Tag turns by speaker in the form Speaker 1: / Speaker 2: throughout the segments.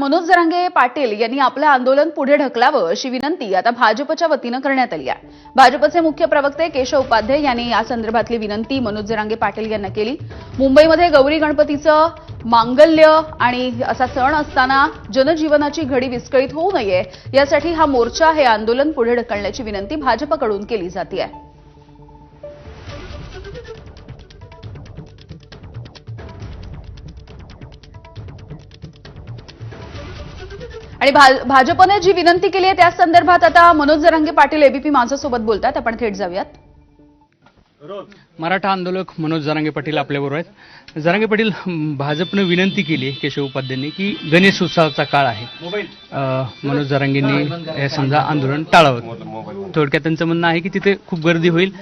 Speaker 1: मनोज जरांगे पाटील यांनी आपलं आंदोलन पुढे ढकलावं अशी विनंती आता भाजपच्या वतीनं करण्यात आली आहे. भाजपचे मुख्य प्रवक्ते केशव उपाध्ये यांनी या संदर्भातली विनंती मनोज जरांगे पाटील यांना केली. मुंबईमध्ये गौरी गणपतीचं मांगल्य आणि असा सण असताना जनजीवनाची घडी विस्कळीत होऊ नये यासाठी हा मोर्चा हे आंदोलन पुढे ढकलण्याची विनंती भाजपकडून केली जाते आहे. आणि भा- भाजपने जी विनंती केली आहे त्या संदर्भात आता मनोज जरांगे पाटील एबीपी माझ्यासोबत बोलतात. आपण थेट जाऊयात.
Speaker 2: मराठा आंदोलक मनोज जरांगे पाटील आपल्याबरोबर आहेत. जरांगे पाटील भाजपनं विनंती केली आहे केशव उपाध्यायांनी की गणेश उत्सवाचा काळ आहे. मनोज जरांगेंनी हे समजा आंदोलन टाळावं. थोडक्यात त्यांचं म्हणणं आहे की तिथे खूप गर्दी होईल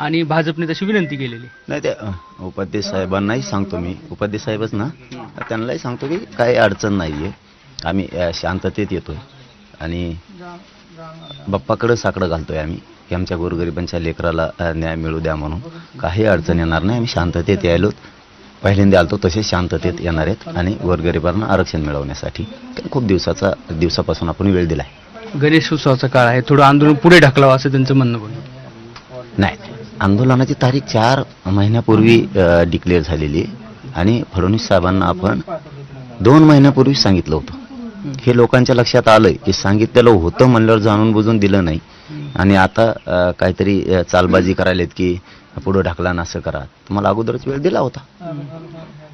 Speaker 2: आणि भाजपने तशी विनंती केलेली.
Speaker 3: नाही ते अ, उपाध्ये साहेबांनाही सांगतो मी. उपाध्ये साहेबच ना. त्यांनाही सांगतो की काही अडचण नाही आहे आम्ही शांततेत येतोय. आणि बाप्पाकडं साकडं घालतोय आम्ही की आमच्या गोरगरिबांच्या लेकराला न्याय मिळू द्या म्हणून. काही अडचण येणार नाही आम्ही शांततेत यायलो. पहिल्यांदा आलतो तसेच शांततेत येणार आहेत. आणि गोरगरिबांना आरक्षण मिळवण्यासाठी खूप दिवसाचा दिवसापासून आपण वेळ दिला आहे
Speaker 2: गणेश उत्सवाचा काळ आहे. थोडं आंदोलन पुढे ढकलावं असं त्यांचं म्हणणं पण
Speaker 3: नाही आंदोलनाची तारीख चार महिन्यापूर्वी डिक्लेअर झालेली आहे. आणि फडणवीस साहेबांना आपण दोन महिन्यापूर्वी सांगितलं होतं. हे लोकांच्या लक्षात आलंय की सांगितलेलं होतं म्हणल्यावर जाणून बुजून दिलं नाही. आणि आता काहीतरी चालबाजी करायलेत की पुढं ढकला ना असं करा. तुम्हाला अगोदरच वेळ दिला होता.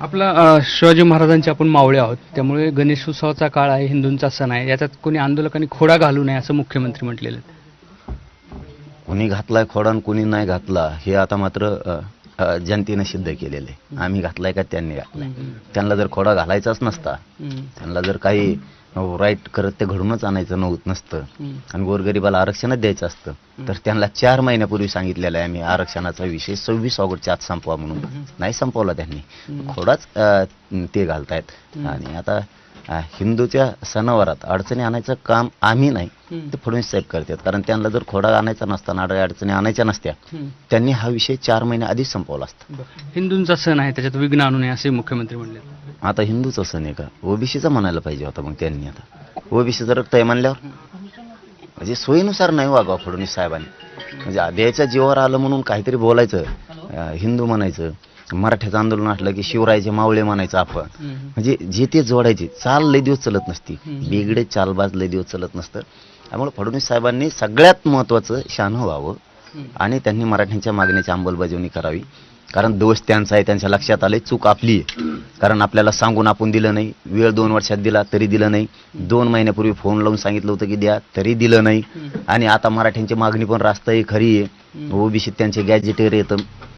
Speaker 2: आपला शिवाजी महाराजांचे आपण मावळे आहोत. त्यामुळे गणेश उत्सवाचा काळ आहे हिंदूंचा सण आहे. याच्यात कोणी आंदोलकांनी खोडा घालू नये असं मुख्यमंत्री म्हटलेलं
Speaker 3: कोणी घातलाय खोडा आणि कोणी नाही घातला हे आता मात्र जनतेनं सिद्ध केलेलं आहे आम्ही घातलाय का त्यांनी घातलाय? त्यांना जर खोडा घालायचाच नसता त्यांना जर काही राईट करत ते घडूनच आणायचं नव्हतं नसतं. आणि गोरगरिबाला आरक्षणच द्यायचं असतं. तर त्यांना चार महिन्यापूर्वी सांगितलेलं आहे आम्ही आरक्षणाचा विषय सव्वीस ऑगस्टच्या आत संपवा म्हणून. नाही संपवला त्यांनी. खोडाच ते घालतायत. आणि आता हिंदूच्या सणावारात अडचणी आणायचं काम आम्ही नाही. ते फडणवीस साहेब करतात. कारण त्यांना जर खोडा आणायचा नसता नाडळ्या अडचणी आणायच्या नसत्या त्यांनी हा विषय चार महिने आधीच संपवला असता.
Speaker 2: हिंदूंचा सण आहे त्याच्यात विघ्न आणू नये असे मुख्यमंत्री म्हणले.
Speaker 3: आता हिंदूच असं नाही का? ओबीसीचा म्हणायला पाहिजे होता मग त्यांनी आता. ओबीसीचं रक्त आहे म्हणल्यावर? म्हणजे सोयीनुसार नाही वागावं फडणवीस साहेबांनी. म्हणजे द्यायच्या जीवावर आलं म्हणून काहीतरी बोलायचं हिंदू म्हणायचं मराठ्याचं आंदोलन असलं की शिवरायचे मावळे म्हणायचं आपण. म्हणजे जे ते जोडायचे चाल लय दिवस चलत नसती. बिगडे चालबाज लय दिवस चलत नसतं. त्यामुळे फडणवीस साहेबांनी सगळ्यात महत्वाचं शहाणं व्हावं आणि त्यांनी मराठ्यांच्या मागणीची अंमलबजावणी करावी. कारण दोष त्यांचा आहे त्यांच्या लक्षात आले चूक आपली आहे. कारण आपल्याला सांगून आपण दिलं नाही. वेळ दोन वर्षात दिला तरी दिलं नाही. दोन महिन्यापूर्वी फोन लावून सांगितलं होतं की द्या तरी दिलं नाही. आणि आता मराठ्यांची मागणी पण रास्त आहे खरी आहे. ओबीसीत त्यांचे गॅजेटेर येतं